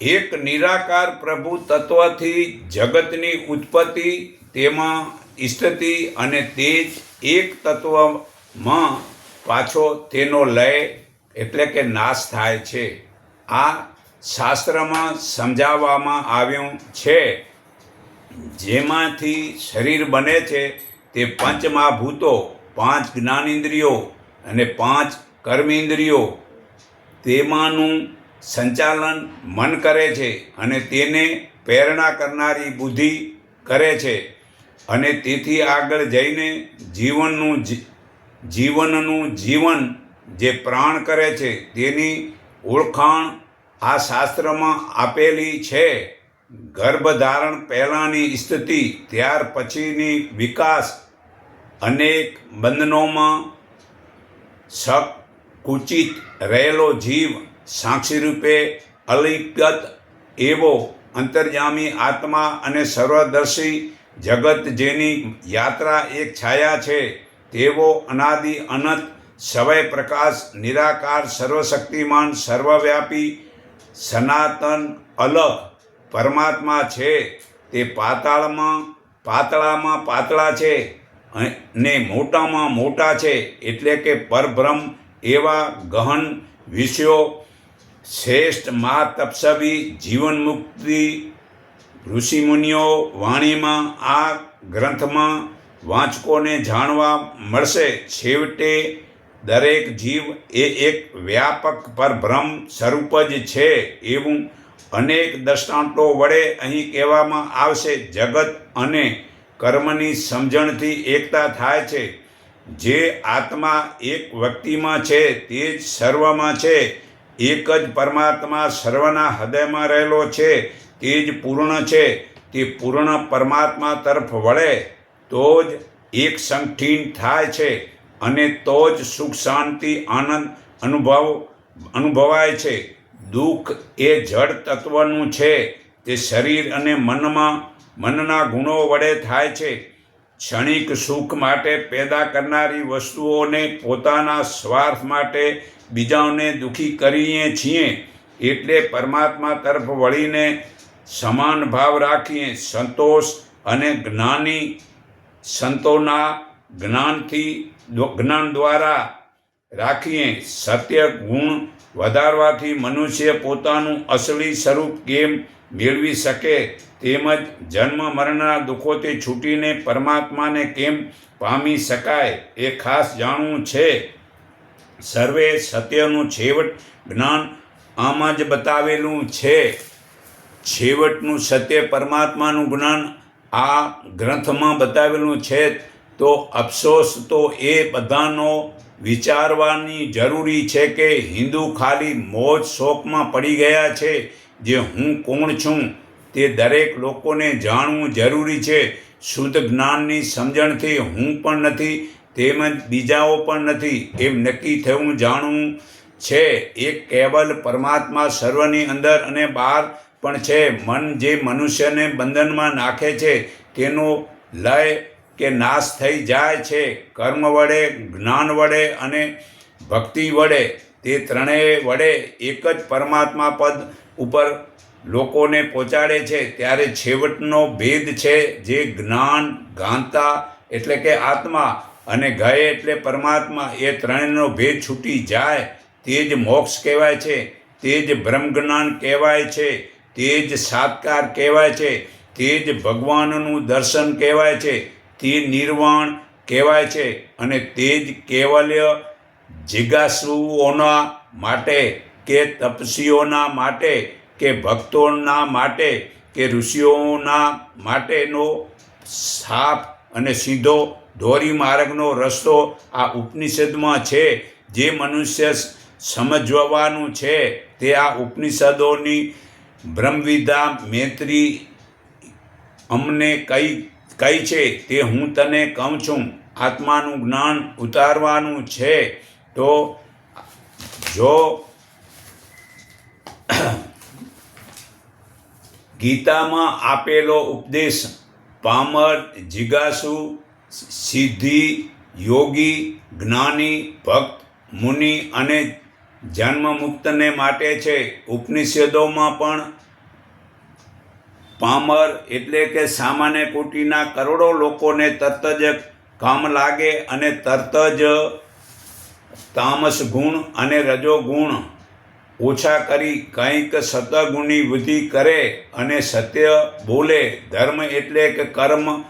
એક નિરાકાર પ્રભુ તત્વથી જગતની ઉત્પત્તિ, તેમાં ઇષ્ટતિ અને તે જ એક તત્વમાં પાછો તેનો લય એટલે કે નાશ થાય છે. આ શાસ્ત્રમાં સમજાવવામાં આવ્યું છે. જેમાંથી શરીર બને છે તે પંચમહાભૂતો પાંચ જ્ઞાનેન્દ્રિયો અને પાંચ કર્મેન્દ્રિયો. તેમાંનું સંચાલન મન કરે છે અને તેને પ્રેરણા કરનારી બુદ્ધિ કરે છે. અને તેથી આગળ જઈને જીવનનું જીવનનું જીવન જે પ્રાણ કરે છે તેની ઓળખાણ આ શાસ્ત્રમાં આપેલી છે. ગર્ભધારણ પહેલાંની સ્થિતિ, ત્યાર પછીની વિકાસ, અનેક બંધનોમાં સકુચિત રહેલો જીવ સાક્ષી રૂપે અલિપ્યત એવો અંતર્યામી આત્મા અને સર્વદર્શી જગત જેની યાત્રા એક છાયા છે, તેવો અનાદિ અનંત સવય પ્રકાશ નિરાકાર સર્વશક્તિમાન સર્વવ્યાપી સનાતન અલગ પરમાત્મા છે. તે પાતાળમાં, પાતળામાં પાતળા છે ને મોટામાં મોટા છે, એટલે કે પરબ્રહ્મ એવા ગહન વિષયો શ્રેષ્ઠ મહાતપસ્વી જીવન મુક્તિ ઋષિમુનિઓ વાણીમાં આ ગ્રંથમાં વાંચકોને જાણવા મળશે. છેવટે દરેક જીવ એ એક વ્યાપક પરબ્રહ્મ સ્વરૂપ જ છે એવું અનેક દ્રષ્ટાંતો વડે અહીં કહેવામાં આવશે. જગત અને કર્મની સમજણથી એકતા થાય છે. જે આત્મા એક વ્યક્તિમાં છે તે જ સર્વમાં છે. એક જ પરમાત્મા સર્વના હૃદયમાં રહેલો છે, તે જ પૂર્ણ છે, તે પૂર્ણ પરમાત્મા તરફ વળે, તો જ એક સંઠીન થાય છે અને તો જ સુખ, શાંતિ, આનંદ અનુભવ, અનુભવાય છે. દુઃખ એ જળ તત્વનું છે, તે શરીર અને મનમાં, મનના ગુણો વડે થાય છે. ક્ષણિક સુખ માટે પેદા કરનારી વસ્તુઓને પોતાના સ્વાર્થ માટે બીજાઓને દુઃખી કરીએ છીએ, એટલે પરમાત્મા તરફ વળીને સમાન ભાવ રાખીએ. સંતોષ અને જ્ઞાની સંતોના જ્ઞાનથી જ્ઞાન દ્વારા રાખીએ. સત્ય ગુણ વધારવાથી મનુષ્ય પોતાનું અસલી સ્વરૂપ કેમ મેળવી શકે? તેમજ જન્મ મરણના દુઃખોથી છૂટીને પરમાત્માને કેમ પામી શકાય? એ ખાસ જાણવું છે. સર્વે સત્યનું છેવટ જ્ઞાન આમાં જ બતાવેલું છે. છેવટનું સત્ય પરમાત્માનું જ્ઞાન આ ગ્રંથમાં બતાવેલું છે તો અફસોસ તો એ બધાનો વિચારવાની જરૂરી છે કે હિન્દુ ખાલી મોજ શોખમાં પડી ગયા છે જે હું કોણ છું તે દરેક લોકોને જાણવું જરૂરી છે. શુદ્ધ જ્ઞાનની સમજણથી હું પણ નથી તેમજ બીજાઓ પણ નથી. એમ નક્કી થવું જાણવું છે. એક કેવલ પરમાત્મા સર્વની અંદર અને બહાર પણ છે. મન જે મનુષ્યને બંધનમાં નાખે છે, તેનો લય કે નાશ થઈ જાય છે. કર્મ વડે, જ્ઞાન વડે અને ભક્તિ વડે. તે ત્રણેય વડે એક જ પરમાત્મા પદ ઉપર લોકોને પહોંચાડે છે. ત્યારે છેવટનો ભેદ છે જે જ્ઞાન, ગાંતા એટલે કે આત્મા અને ગયે એટલે પરમાત્મા એ ત્રણેયનો ભેદ છૂટી જાય, તે જ મોક્ષ કહેવાય છે, તે જ બ્રહ્મજ્ઞાન કહેવાય છે, તે જ સાત્કાર કહેવાય છે, તે જ ભગવાનનું દર્શન કહેવાય છે, તે નિર્વાણ કહેવાય છે અને તે જ કેવલ્ય જિજ્ઞાસુઓના માટે કે તપસીઓના માટે કે ભક્તોના માટે કે ઋષિઓના માટેનો સાફ અને સીધો ધોરી માર્ગનો રસ્તો આ ઉપનિષદમાં છે. જે મનુષ્ય સમજવાનું છે તે આ ઉપનિષદોની બ્રહ્મવિદા મૈત્રી અમને કઈ કઈ છે તે હું તને કહું છું. આત્માનું જ્ઞાન ઉતારવાનું છે. તો જો ગીતામાં આપેલો ઉપદેશ, પામર જિજ્ઞાસુ સિદ્ધિ, યોગી, જ્ઞાની, ભક્ત, મુનિ અને જન્મ મુક્તને માટે છે. ઉપનિષદોમાં પણ પામર એટલે કે સામાન્ય કોટીના કરોડો લોકોને તરત જ કામ લાગે અને તરત જ તામસ ગુણ અને રજો ગુણ ઓછા કરી કંઈક સતગુણની વૃદ્ધિ કરે અને સત્ય બોલે. ધર્મ એટલે કે કર્મ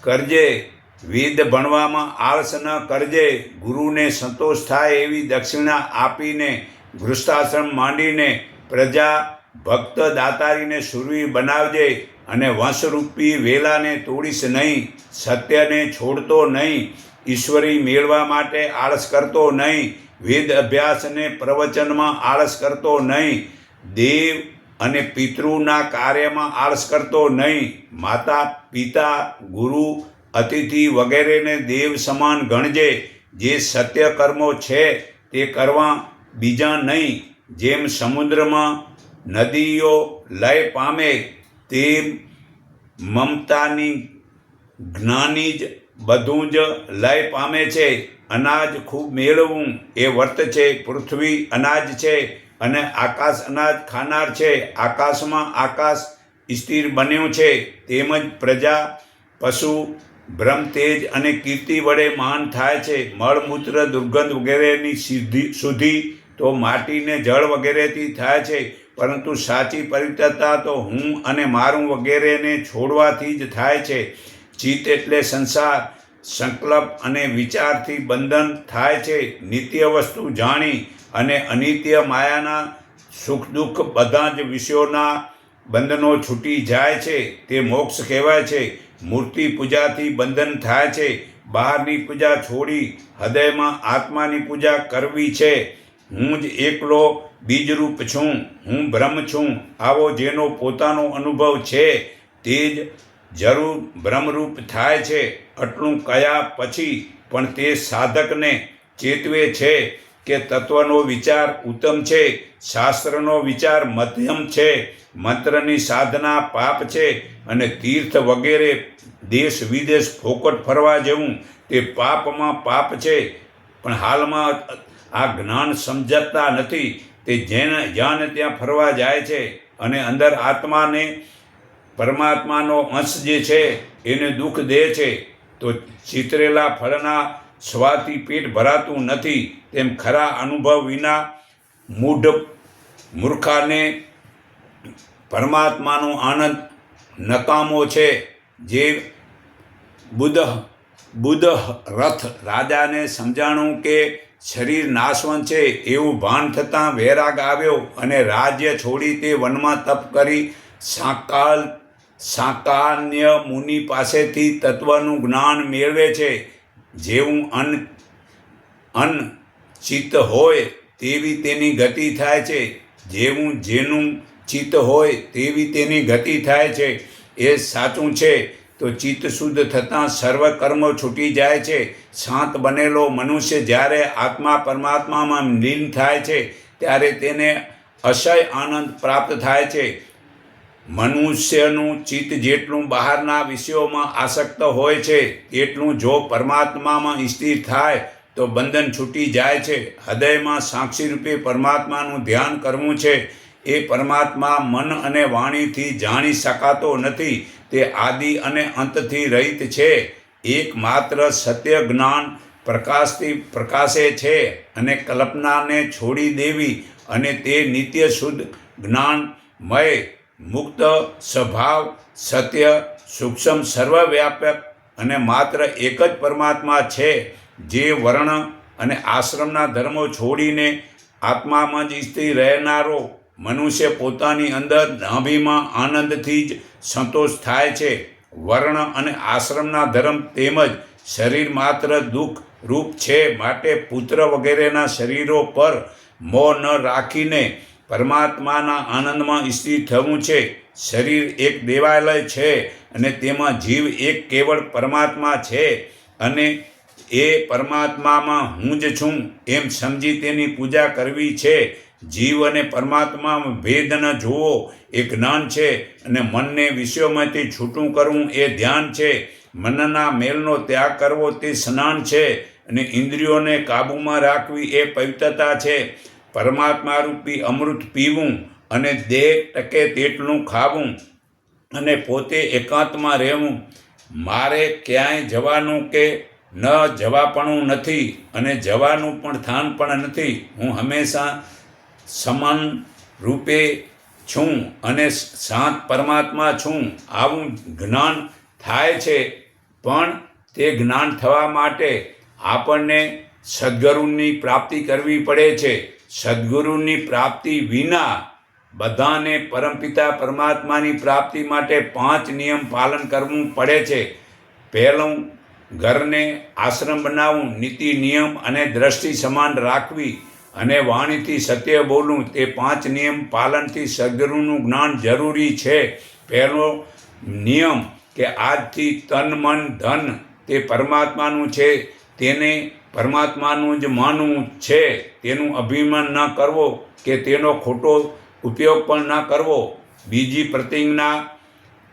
કરજે. વેદ ભણવામાં આળસ ન કરજે, ગુરુને સંતોષ થાય એવી દક્ષિણા આપીને ગૃહસ્થાશ્રમ માંડીને પ્રજા ભક્ત દાતારીને સુરવી બનાવજે અને વંશરૂપી વેલાને તોડીશ નહીં, સત્યને છોડતો નહીં, ઈશ્વરી મેળવા માટે આળસ કરતો નહીં, વેદ અભ્યાસને પ્રવચનમાં આળસ કરતો નહીં, દેવ અને પિતૃના કાર્યમાં આળસ કરતો નહીં, માતા, પિતા, ગુરુ અતિથિ વગેરેને દેવ સમાન ગણજે, જે સત્ય કર્મો છે તે કરવા બીજા નહીં. જેમ સમુદ્રમાં નદીઓ લય પામે, તેમ મમતાની જ્ઞાની જ બધું જ લય પામે છે. અનાજ ખૂબ મેળવવું એ વર્ત છે, પૃથ્વી અનાજ છે અને આકાશ અનાજ ખાનાર છે. આકાશમાં આકાશ સ્થિર બન્યું છે તેમજ પ્રજા, પશુ બ્રહ્મ, તેજ અને કીર્તિ વડે મહાન થાય છે. મળમૂત્ર દુર્ગંધ વગેરેની સિદ્ધિ સુધી તો માટીને જળ વગેરેથી થાય છે. પરંતુ સાચી પવિત્રતા તો હું અને મારું વગેરેને છોડવાથી જ થાય છે. ચિત્ત એટલે સંસાર, સંકલ્પ અને વિચારથી બંધન થાય છે. નિત્ય વસ્તુ જાણી અને અનિત્ય માયાના સુખ દુઃખ બધા જ વિષયોના બંધનો છૂટી જાય છે. તે મોક્ષ કહેવાય છે. મૂર્તિ પૂજાથી બંધન થાય છે. બહારની પૂજા છોડી હૃદયમાં આત્માની પૂજા કરવી છે. હું જ એકલો બીજરૂપ છું. હું બ્રહ્મ છું. આવો જેનો પોતાનો અનુભવ છે, તે જ જરૂર બ્રહ્મરૂપ થાય છે. આટલું કયા પછી? પણ તે સાધકને ચેતવે છે કે તત્વનો વિચાર ઉત્તમ છે. શાસ્ત્રનો વિચાર મધ્યમ છે, મંત્રની સાધના પાપ છે અને તીર્થ વગેરે દેશ વિદેશ ફોકટ ફરવા જેવું તે પાપમાં પાપ છે. પણ હાલમાં આ જ્ઞાન સમજતા નથી, તે જેને જ્યાં ત્યાં ફરવા જાય છે અને અંદર આત્માને પરમાત્માનો અંશ જે છે એને દુઃખ દે છે. તો ચિતરેલા ફળના સ્વાથી પેટ ભરાતું નથી, તેમ ખરા અનુભવ વિના મૂઢ મૂર્ખાને પરમાત્માનો આનંદ નકામો છે જે બુધ બુધ રથ રાજાને સમજાણું કે શરીર નાશવંત છે એવું ભાન થતાં વૈરાગ આવ્યો અને રાજ્ય છોડી તે વનમાં તપ કરી સાકાલ સાકાન્ય મુનિ પાસેથી તત્વનું જ્ઞાન મેળવે છે. જેવું અન્ન અન્ન ચિત્ત હોય તેવી તેની ગતિ થાય છે. જેવું જેનું ચિત્ત હોય તેવી તેની ગતિ થાય છે. એ સાચું છે. તો ચિત્ત શુદ્ધ થતાં સર્વ કર્મો છૂટી જાય છે. શાંત બનેલો મનુષ્ય જ્યારે આત્મા પરમાત્મામાં લીન થાય છે, ત્યારે તેને અસય આનંદ પ્રાપ્ત થાય છે. મનુષ્યનું ચિત્ત જેટલું બહારના વિષયોમાં આસક્ત હોય છે એટલું જો પરમાત્મામાં સ્થિર થાય તો બંધન છૂટી જાય છે. હૃદયમાં સાક્ષી રૂપે પરમાત્માનું ધ્યાન કરવું છે. એ પરમાત્મા મન અને વાણીથી જાણી શકાતો નથી. તે આદિ અને અંતથી રહિત છે. એકમાત્ર સત્ય જ્ઞાન પ્રકાશથી પ્રકાશે છે અને કલ્પનાને છોડી દેવી અને તે નિત્ય શુદ્ધ જ્ઞાનમય, મુક્ત સ્વભાવ, સત્ય, સૂક્ષ્મ સર્વવ્યાપક અને માત્ર એક જ પરમાત્મા છે. જે વર્ણ અને આશ્રમના ધર્મો છોડીને આત્મામાં જ સ્થિર રહેનારો મનુષ્ય પોતાની અંદર નાભીમાં આનંદથી જ સંતોષ થાય છે. વર્ણ અને આશ્રમના ધર્મ તેમજ શરીર માત્ર દુઃખ રૂપ છે માટે પુત્ર વગેરેના શરીરો પર મોહ ન રાખીને પરમાત્માના આનંદમાં સ્થિર થવું છે. શરીર એક દેવાલય છે અને તેમાં જીવ એક કેવળ પરમાત્મા છે અને એ પરમાત્મામાં હું જ છું, એમ સમજી તેની પૂજા કરવી છે. જીવ અને પરમાત્મામાં ભેદ ન જોવો એ જ્ઞાન છે અને મનને વિષયોમાંથી છૂટું કરવું એ ધ્યાન છે. મનના મેલનો ત્યાગ કરવો તે સ્નાન છે અને ઇન્દ્રિયોને કાબૂમાં રાખવી એ પવિત્રતા છે. પરમાત્મા રૂપી અમૃત પીવું અને દેહ ટકે તેટલું ખાવું અને પોતે એકાંતમાં રહેવું. મારે ક્યાંય જવાનું કે ન જવાપણું નથી અને જવાનું પણ થાન પણ નથી. હું હંમેશા સમાન રૂપે છું અને શાંત પરમાત્મા છું. આવું જ્ઞાન થાય છે, પણ તે જ્ઞાન થવા માટે આપણને સદગુરુની પ્રાપ્તિ કરવી પડે છે. સદગુરુની પ્રાપ્તિ વિના બધાને પરમપિતા પરમાત્માની પ્રાપ્તિ માટે પાંચ નિયમ પાલન કરવું પડે છે. પહેલું ઘરને આશ્રમ બનાવવું નીતિ, નિયમ અને દ્રષ્ટિ સમાન રાખવી અને વાણીથી સત્ય બોલવું, તે પાંચ નિયમ પાલનથી સદગુરુનું જ્ઞાન જરૂરી છે. પહેલો નિયમ કે આજથી તન, મન, ધન તે પરમાત્માનું છે. તેને પરમાત્માનું જ માનવું છે. તેનું અભિમાન ન કરવો કે તેનો ખોટો ઉપયોગ પણ ન કરવો. બીજી પ્રતિજ્ઞા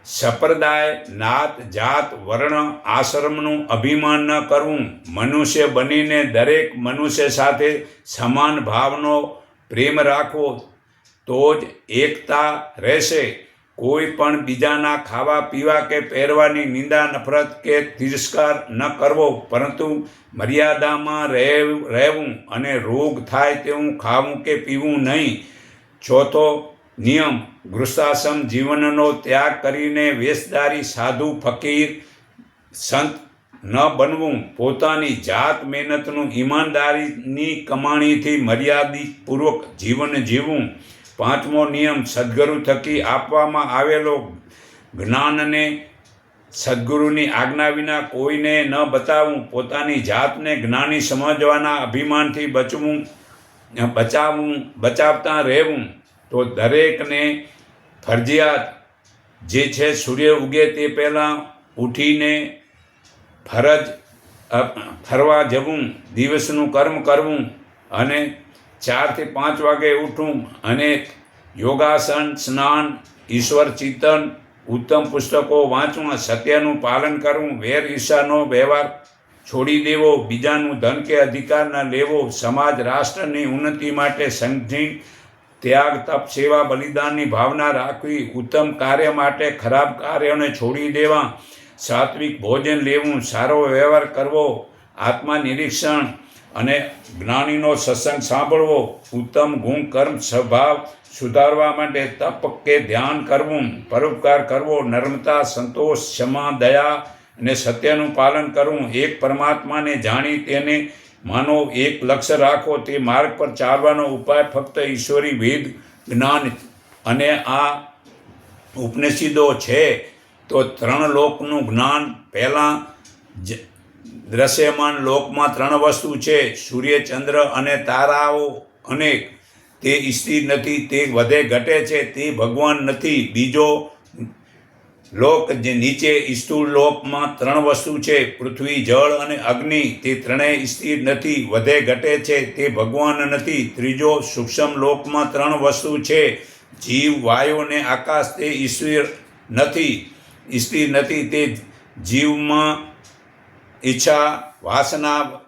સંપ્રદાય નાત, જાત, વર્ણ, આશ્રમનું અભિમાન ન કરવું. મનુષ્ય બનીને દરેક મનુષ્ય સાથે સમાન ભાવનો પ્રેમ રાખવો તો જ એકતા રહેશે. કોઈ પણ બીજાના ખાવા પીવા કે પહેરવાની નિંદા, નફરત કે તિરસ્કાર ન કરવો, પરંતુ મર્યાદામાં રહેવું અને રોગ થાય તેવું ખાવું કે પીવું નહીં. ચોથો નિયમ ગૃહસ્થાશ્રમ જીવનનો ત્યાગ કરીને વેશધારી સાધુ ફકીર સંત ન બનવું, પોતાની જાત મહેનતનું ઈમાનદારીની કમાણીથી મર્યાદિતપૂર્વક જીવન જીવવું, પાંચમો નિયમ સદગુરુ થકી આપવામાં આવેલો જ્ઞાનને સદગુરુની આજ્ઞા વિના કોઈને ન બતાવવું પોતાની જાતને જ્ઞાની સમજવાના અભિમાનથી બચવું બચાવવું બચાવતા રહેવું. તો દરેકને ફરજિયાત જે છે સૂર્ય ઉગે તે પહેલાં ઉઠીને ફરજ ફરવા જવું, દિવસનું કર્મ કરવું અને ચારથી પાંચ વાગે ઉઠવું અને યોગાસન, સ્નાન, ઈશ્વર ચિંતન, ઉત્તમ પુસ્તકો વાંચવા, સત્યનું પાલન કરવું, વેર ઈર્ષાનો વ્યવહાર છોડી દેવો, બીજાનું ધન કે અધિકાર ન લેવો, સમાજ, રાષ્ટ્રની ઉન્નતિ માટે સંઘની ત્યાગ, તપ, સેવા, બલિદાનની ભાવના રાખવી, ઉત્તમ કાર્ય માટે ખરાબ કાર્યોને છોડી દેવા, સાત્વિક ભોજન લેવું, સારો વ્યવહાર કરવો, આત્મા નિરીક્ષણ અને જ્ઞાનીનો સત્સંગ સાંભળવો, ઉત્તમ ગુણ, કર્મ, સ્વભાવ સુધારવા માટે તપ કે ધ્યાન કરવું, પરોપકાર કરવો નર્મતા સંતોષ, ક્ષમા, દયા અને સત્યનું પાલન કરવું, એક પરમાત્માને જાણી તેને માનો એક લક્ષ્ય રાખો તે માર્ગ પર ચાલવાનો ઉપાય ફક્ત ઈશ્વરી વેદ જ્ઞાન અને આ ઉપનિષદો છે. તો ત્રણ લોકનું જ્ઞાન પહેલાં જ દ્રશ્યમાન લોકમાં ત્રણ વસ્તુ છે. સૂર્ય, ચંદ્ર અને તારાઓ અનેક. તે સ્થિર નથી, તે વધે ઘટે છે, તે ભગવાન નથી. બીજો લોક જે નીચે સ્થૂળ લોકમાં ત્રણ વસ્તુ છે, પૃથ્વી, જળ અને અગ્નિ, તે ત્રણેય સ્થિર નથી, વધે ઘટે છે, તે ભગવાન નથી. ત્રીજો સૂક્ષ્મ લોકમાં ત્રણ વસ્તુ છે, જીવ, વાયુ અને આકાશ, તે ઈશ્વર નથી, સ્થિર નથી. તે જીવમાં ઈચ્છા, વાસના,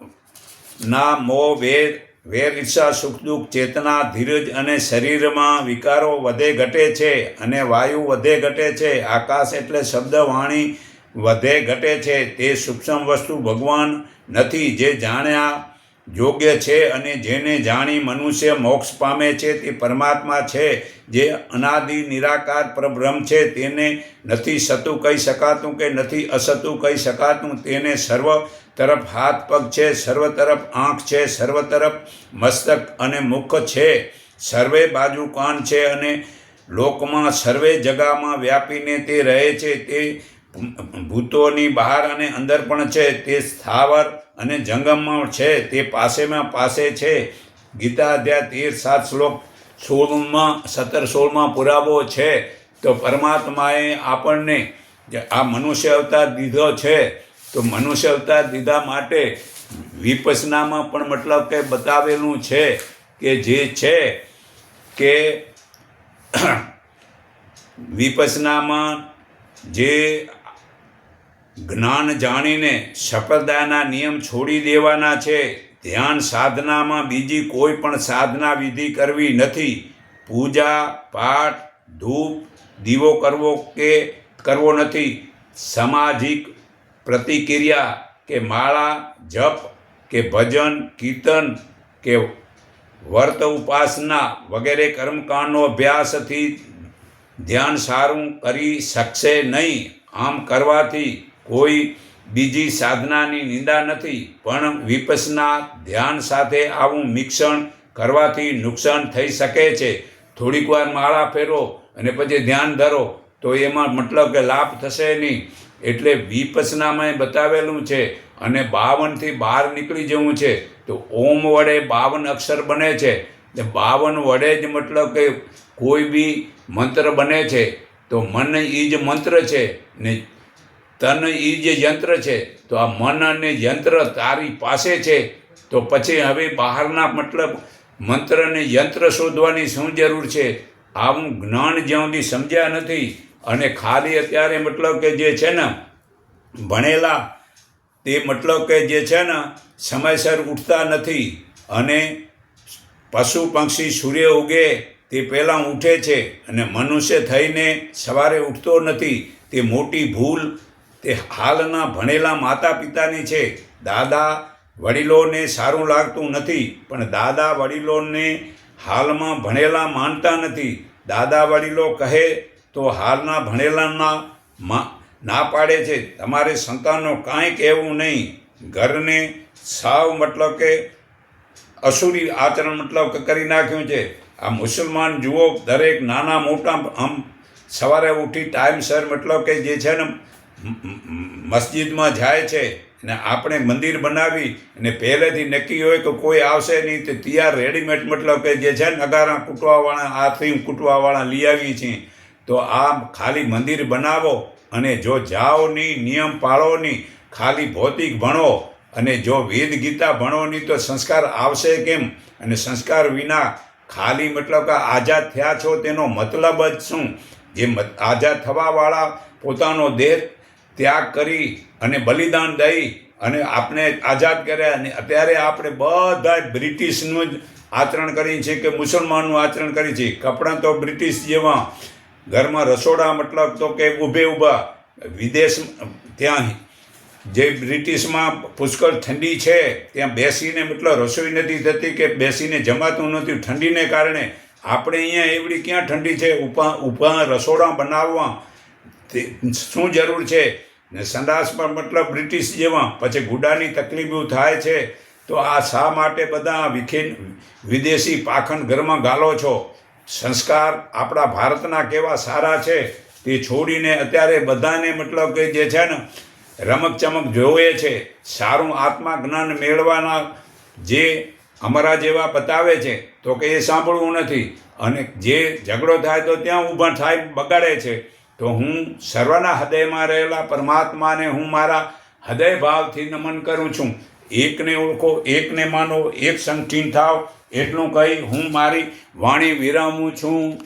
ના, મોહ વેર વેર ઈચ્છા સુખ દુઃખ ચેતના ધીરજ અને શરીરમાં વિકારો વધે ઘટે છે અને વાયુ વધે ઘટે છે, આકાશ એટલે શબ્દ વાણી વધે ઘટે છે. તે સૂક્ષ્મ વસ્તુ ભગવાન નથી જે જાણ્યા યોગ્ય છે અને જેને જાણી મનુષ્ય મોક્ષ પામે છે તે પરમાત્મા છે. જે અનાદિ, નિરાકાર, પરબ્રહ્મ છે તેને નથી સતું કહી શકાતું કે નથી અસતું કહી શકાતું. તેને સર્વ તરફ હાથ પગ છે, સર્વ તરફ આંખ છે, સર્વ તરફ મસ્તક અને મુખ છે. સર્વે બાજુ કાન છે અને લોકમાં સર્વે જગામાં વ્યાપીને તે રહે છે. તે ભૂતોની બહાર અને અંદર પણ છે. તે સ્થાવર અને જંગમમાં છે, તે પાસેમાં પાસે છે. ગીતા અધ્યાય તેર, સાત શ્લોક સોળમાં, સત્તર સોળમાં પુરાવો છે. તો પરમાત્માએ આપણને આ મનુષ્ય અવતાર દીધો છે, તો મનુષ્ય અવતાર દીધા માટે વિપસનામાં પણ મતલબ કે બતાવેલું છે કે જે છે કે વિપસનામાં જે જ્ઞાન જાણીને સફળતાના નિયમ છોડી દેવાના છે. ધ્યાન સાધનામાં બીજી કોઈ પણ સાધના વિધિ કરવી નથી. પૂજા, પાઠ, ધૂપ, દીવો કરવો કે કરવો નથી. સામાજિક પ્રતિક્રિયા કે માળા, જપ કે ભજન, કીર્તન કે વર્ત ઉપાસના વગેરે કર્મકાંડનો અભ્યાસથી ધ્યાન સારું કરી શકશે નહીં. આમ કરવાથી કોઈ બીજી સાધનાની નિંદા નથી, પણ વિપસના ધ્યાન સાથે આવું મિક્ષણ કરવાથી નુકસાન થઈ શકે છે. થોડીક વાર માળા ફેરો અને પછી ધ્યાન ધરો, તો એમાં મતલબ કે લાભ થશે નહીં. એટલે વિપસનામાં બતાવેલું છે, અને બાવનથી બહાર નીકળી જવું છે, તો ઓમ વડે બાવન અક્ષર બને છે. ને બાવન વડે જ મતલબ કે કોઈ બી મંત્ર બને છે, તો મન એ જ મંત્ર છે, ને તન એ જે યંત્ર છે, તો આ મન અને યંત્ર તારી પાસે છે, તો પછી હવે બહારના મતલબ મંત્ર અને યંત્ર શોધવાની શું જરૂર છે? આવું જ્ઞાન જ્યાં સમજ્યા નથી, અને ખાલી અત્યારે મતલબ કે જે છે ને, ભણેલા, તે મતલબ કે જે છે ને, સમયસર ઉઠતા નથી, અને પશુ પક્ષી સૂર્ય ઉગે, તે પહેલાં ઉઠે છે, અને મનુષ્ય થઈને સવારે ઉઠતો નથી, તે મોટી ભૂલ તે હાલના ભણેલા માતા પિતાની છે. દાદા વડીલોને સારું લાગતું નથી, પણ દાદા વડીલોને હાલમાં ભણેલા માનતા નથી. દાદા વડીલો કહે તો હાલના ભણેલાના મા ના પાડે છે. તમારે સંતાનનો કાંઈ કહેવું નહીં. ઘરને સાવ મતલબ કે અસુરી આચરણ મતલબ કે કરી નાખ્યું છે. આ મુસલમાન જુઓ, દરેક નાના મોટા આમ સવારે ઉઠી ટાઈમસર મતલબ કે જે છે ને મસ્જિદમાં જાય છે અને આપણે મંદિર બનાવી અને પહેલેથી નક્કી હોય કે કોઈ આવશે નહીં, તે તૈયાર રેડીમેડ મતલબ કે જે છે નગારા કૂટવાવાળા, આ થીમ કૂટવાવાળા લઈ આવીએ છીએ. તો આ ખાલી મંદિર બનાવો અને જો જાઓ નહીં, નિયમ પાળો નહીં, ખાલી ભૌતિક ભણો અને જો વેદ ગીતા ભણો નહીં તો સંસ્કાર આવશે કેમ? અને સંસ્કાર વિના ખાલી મતલબ કે આઝાદ થયા છો તેનો મતલબ જ શું? જે આઝાદ થવાવાળા પોતાનો દેહ ત્યાગ કરી અને બલિદાન દઈ અને આપણે આઝાદ કર્યા અને અત્યારે આપણે બધા બ્રિટિશનું જ આચરણ કરીએ છીએ કે મુસલમાનનું આચરણ કરીએ છીએ. કપડાં તો બ્રિટિશ જેવા. ઘરમાં રસોડા મતલબ તો કે ઊભે ઊભા. વિદેશ ત્યાં જે બ્રિટિશમાં પુષ્કળ ઠંડી છે, ત્યાં બેસીને મતલબ રસોઈ નથી થતી કે બેસીને જમાતું નથી. ઠંડીને કારણે આપણે અહીંયા એવડી ક્યાં ઠંડી છે? ઊભા ઊભા રસોડા બનાવવા. શું જરૂર છે? ને સંડાસ પણ મતલબ બ્રિટિશ જેવા, પછી ગુડાની તકલીફો થાય છે, તો આ શા માટે બધા વિખીન, વિદેશી પાખંડ ઘરમાં ગાલો છો? સંસ્કાર આપણા ભારતના કેવા સારા છે, તે છોડીને અત્યારે બધાને મતલબ કે જે છે ને રમક ચમક જોવે છે, સારું આત્મા જ્ઞાન મેળવાના જે અમારા જેવા બતાવે છે, તો કે એ સાંભળવું નથી. અને જે ઝઘડો થાય તો ત્યાં ઊભા થાય, બગાડે છે. તો હું સર્વના હૃદયમાં રહેલા પરમાત્માને હું મારા હૃદય ભાવથી નમન કરું છું. એકને ઓળખો, એકને માનો, એક સંગઠીન થાવ, એટલું કહી હું મારી વાણી વિરામું છું.